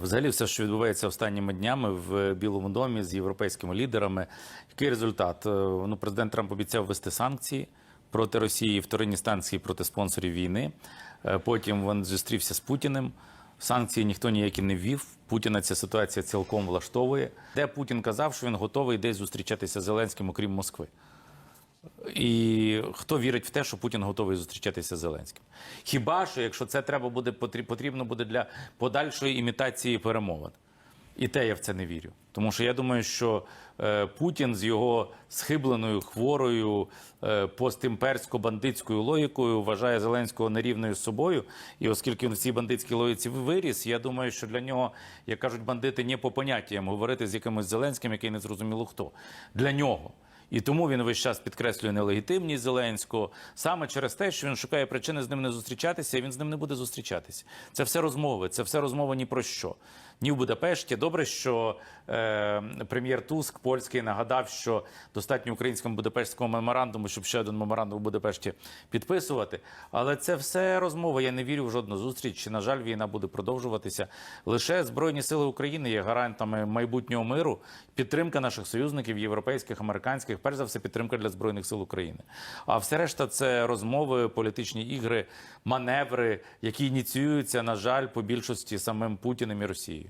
Взагалі, все, що відбувається останніми днями в Білому домі з європейськими лідерами, який результат? Е, Ну, президент Трамп обіцяв ввести санкції проти Росії, вторинні станції проти спонсорів війни. Е, Потім він зустрівся з Путіним. Санкції ніхто ніякі не ввів. Путіна ця ситуація цілком влаштовує. Де Путін казав, що він готовий десь зустрічатися з Зеленським, окрім Москви. І хто вірить в те, що Путін готовий зустрічатися з Зеленським? Хіба що, якщо це треба буде потрі- потрібно буде для подальшої імітації перемовин? І те я в це не вірю. Тому що я думаю, що е, Путін з його схибленою, хворою, е, постімперсько-бандитською логікою вважає Зеленського нерівною з собою. І оскільки він в цій бандитській логіці виріс, я думаю, що для нього, як кажуть бандити, не по поняттям говорити з якимось Зеленським, який не зрозуміло хто. Для нього. І тому він весь час підкреслює нелегітимність Зеленського саме через те, що він шукає причини з ним не зустрічатися, і він з ним не буде зустрічатися. Це все розмови, це все розмова ні про що. Ні в Будапешті. Добре, що е, прем'єр Туск польський нагадав, що достатньо українському Будапештському меморандуму, щоб ще один меморандум в Будапешті підписувати. Але це все розмова. Я не вірю в жодну зустріч. І, на жаль, війна буде продовжуватися. Лише Збройні сили України є гарантами майбутнього миру, підтримка наших союзників, європейських, американських, перш за все, підтримка для збройних сил України. А все решта це розмови, політичні ігри, маневри, які ініціюються, на жаль, по більшості самим Путіним і Росією.